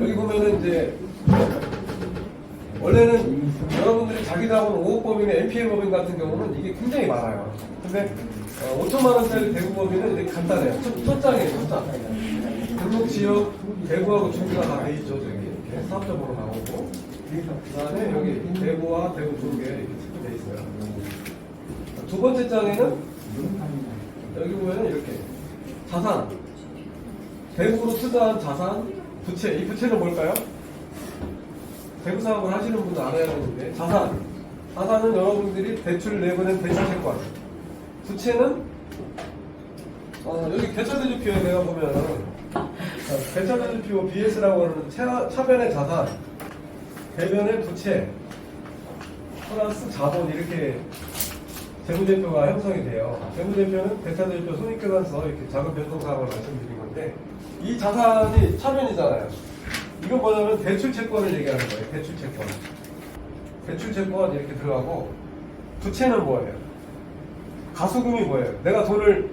여기 보면은 이제 원래는 여러분들이 자기 잡은 5호법이나 NPL 법인 같은 경우는 이게 굉장히 많아요. 근데 어, 5천만 원짜리 대구 법인은 이렇게 간단해요. 첫, 첫 장이에요, 첫 장. 등록 지역 대구하고 중구가 다 돼 있죠, 저기 이렇게 사업자번호 나오고. 그다음에 여기 대구와 대구 쪽에 이렇게 체크돼 있어요. 두 번째 장에는 여기 보면 이렇게 자산. 대구로 투자한 자산 부채. 이 부채는 뭘까요? 대구 사업을 하시는 분들 알아야 되는데 자산. 자산은 여러분들이 대출 내보낸 대출 채권. 부채는? 어, 여기 대차대주표에 내가 보면 어, 대차대주표 BS라고 하는 차, 차변의 자산 대변의 부채 플러스 자본 이렇게 재무제표가 형성이 돼요. 재무제표는 대차대표 손익계산서 이렇게 작은 변동사항을 말씀드린 건데 이 자산이 차변이잖아요. 이건 뭐냐면 대출 채권을 얘기하는 거예요. 대출 채권. 대출 채권 이렇게 들어가고 부채는 뭐예요? 가수금이 뭐예요? 내가 돈을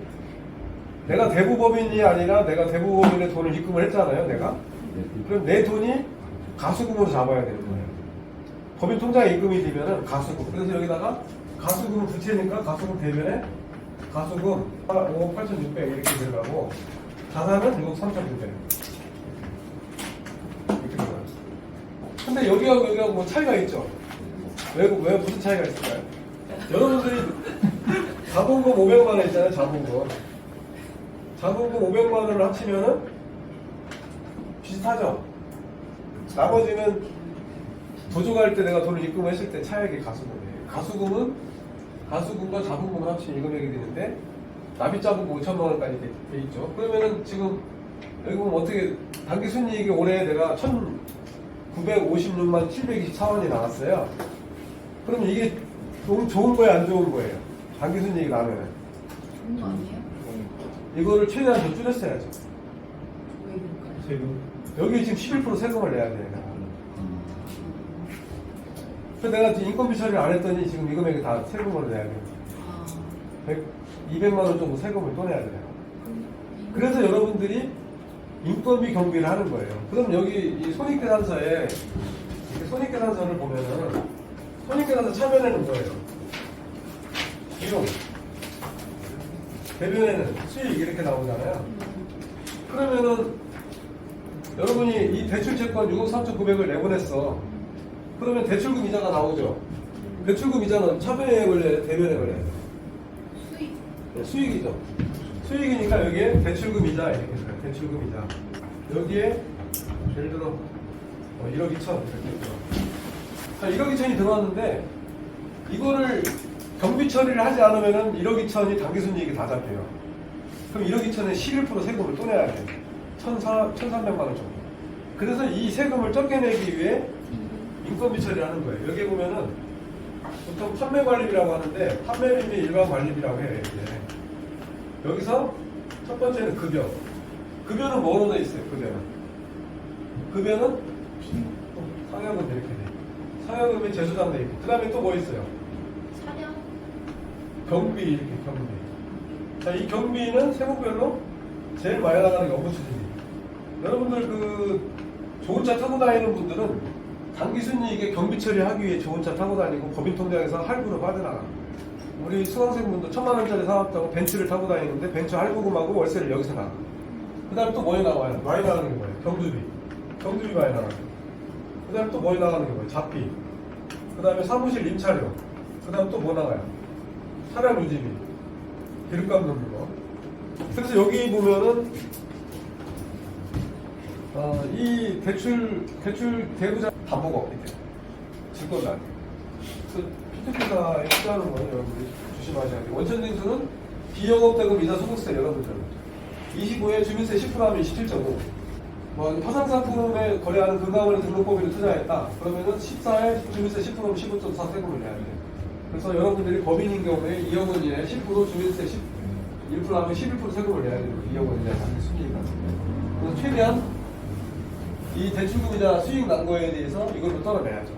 내가 대부법인이 아니라 내가 대부법인의 돈을 입금을 했잖아요. 내가 그럼 내 돈이 가수금으로 잡아야 되는 거예요. 법인 통장에 입금이 되면은 가수금. 그래서 여기다가 가수금 부채니까 가수금 대변에 가수금 5억 8,600 이렇게 들어가고 자산은 6억 3,900 이렇게 들어가요. 근데 여기하고 여기하고 뭐 차이가 있죠? 왜, 왜 무슨 차이가 있을까요? 여러분들이 자본금 500만 원 있잖아요, 자본금. 자본금 500만 원을 합치면은 비슷하죠? 나머지는 도주갈 때 내가 돈을 입금했을 때 차액이 가수금이에요. 가수금은 가수금과 자본금을 합치면 이 금액이 되는데 납입 자본금 5천만 원까지 돼, 돼 있죠. 그러면은 지금 여기 보면 어떻게 단기 순이익이 올해 내가 1,956만 724원이 나왔어요. 그럼 이게 좋은, 좋은 거예요, 안 좋은 거예요? 단기 순이익이 나면은 좋은 거 아니에요? 이거를 최대한 더 줄였어야죠. 왜 그럴까요? 세금. 여기 지금 11% 세금을 내야. 내가. 그래서 내가 지금 인건비 처리를 안 했더니 지금 이 금액이 다 세금으로 내야. 아, 100, 200만 원 정도 세금을 또 내야 돼요. 그래서 여러분들이 인건비 경비를 하는 거예요. 그럼 여기 이 손익계산서에 손익계산서를 보면은 손익계산서 차변에는 뭐예요? 비용. 대변에는 수익 이렇게 나오잖아요. 그러면은 여러분이 이 대출 채권 6억 3,900을 내보냈어. 그러면 대출금 이자가 나오죠. 대출금 이자는 차변에 대변에 걸려야 돼. 수익 네, 수익이죠. 수익이니까 여기에 대출금 이자 이렇게 들어요. 대출금 이자. 여기에 예를 들어 어, 1억 2천 이렇게 들어. 자, 1억 2천이 들어왔는데 이거를 경비 처리를 하지 않으면은 1억 2천이 당기순이익이 다 잡혀요. 그럼 1억 2천에 11% 세금을 또 내야 돼. 1,400, 1,300만 원 정도. 그래서 이 세금을 적게 내기 위해 인건비 처리를 하는 거예요. 여기 보면은 보통 판매 관리비라고 하는데 판매비는 일반 관리비라고 해요. 이게. 여기서 첫 번째는 급여. 급여는 뭐로 돼 있어요? 급여는. 급여는 상여금 이렇게 돼. 상여금이 제수당 돼 있고. 그 다음에 또 뭐 있어요? 사냥 경비 이렇게 경비. 자, 이 경비는 세목별로 제일 많이 나가는 게 업무 추진비. 여러분들 그 좋은 차 타고 다니는 분들은 단기 순이익에 경비 처리하기 위해 좋은 차 타고 다니고 법인 통장에서 할부로 빠져나가. 우리 수강생분도 천만 원짜리 사왔다고 벤츠를 타고 다니는데 벤츠 할부금하고 월세를 여기서 나가. 그 다음에 또 뭐에 나와요? 많이 나가는 게 뭐예요? 경주비. 경주비 많이 나가요. 그 다음에 또 뭐에 나가는 게 뭐예요? 잡비. 그 다음에 사무실 임차료. 그 다음 또 뭐 나가요? 차량 유지비. 기름값 넣는 거. 그래서 여기 보면은 어, 이 대출 대출 대부자 담보가 없기 때문에 증권도 아니에요. 그 P2P가 투자하는 거는 여러분들이 조심하셔야 돼요. 원천 징수는 비영업 대금 이자 소득세 여러분들 25에 주민세 10% 하면 27.5. 뭐 파산상품에 거래하는 금감원의 등록법인을 투자했다. 그러면은 14에 주민세 10%면 15.4 세금을 내야 돼요. 그래서 여러분들이 법인인 경우에 2억 원이에 10% 주민세 10, 1% 하면 11% 세금을 내야 돼요. 2억 원이냐 단기 순이익 그래서 최대한 이 대출금이자 수익 난 거에 대해서 이걸로 떨어내야죠.